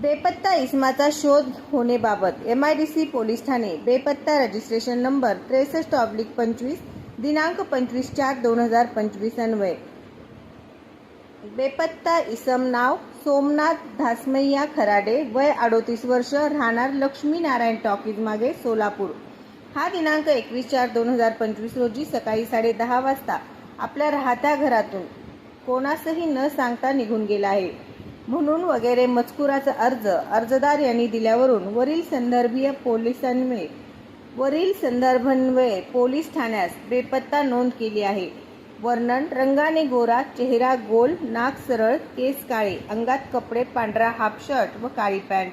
बेपत्ता इसमाचा शोध होणेबाबत M I D C police Thane बेपत्ता रजिस्ट्रेशन नंबर त्रेसष्ट ऑब्लिक पंचवीस दिनांक पंचवीस चार दोन हजार पंचवीस अन्वय. बेपत्ता इसम नाव सोमनाथ धासमय्या खराडे वय अडोतीस वर्ष राहणार लक्ष्मीनारायण टॉकीज मागे सोलापूर. हा दिनांक एकवीस चार दोन हजार पंचवीस रोजी सकाळी साडे दहा वाजता आपल्या राहत्या घरातून कोणासही न सांगता निघून गेला आहे. म्हणून वगैरे मजकुराचा अर्ज अर्जदार यांनी दिल्यावरून वरील संदर्भीय पोलिसांमुळे वरील संदर्भांमुळे पोलीस ठाण्यास बेपत्ता नोंद केली आहे. वर्णन रंगाने गोरा चेहरा गोल नाक सरळ केस काळे अंगात कपडे पांढरा हाफ शर्ट व काळी पॅन्ट.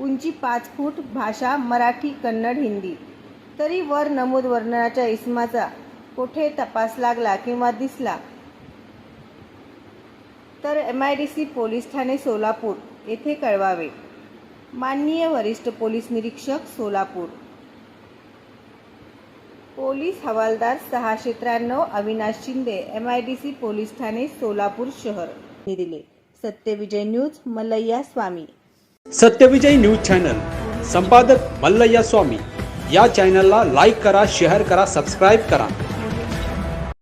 उंची पाच फूट भाषा मराठी कन्नड हिंदी. तरी वर नमूद वर्णनाच्या इसमाचा कुठे तपास लागला किंवा दिसला तर M I D C police Thane Solapur येथे कळवावे. माननीय वरिष्ठ पोलीस निरीक्षक सोलापूर. पोलीस हवालदार सहाशे त्र्याण्णव Avinash Shinde M I D C police Thane Solapur शहर. हे दिले. Satyavijay news Mallayya Swami. Satyavijay news channel. संपादक मल्लय्या स्वामी. या चॅनलला लाईक करा शेअर करा सबस्क्राईब करा.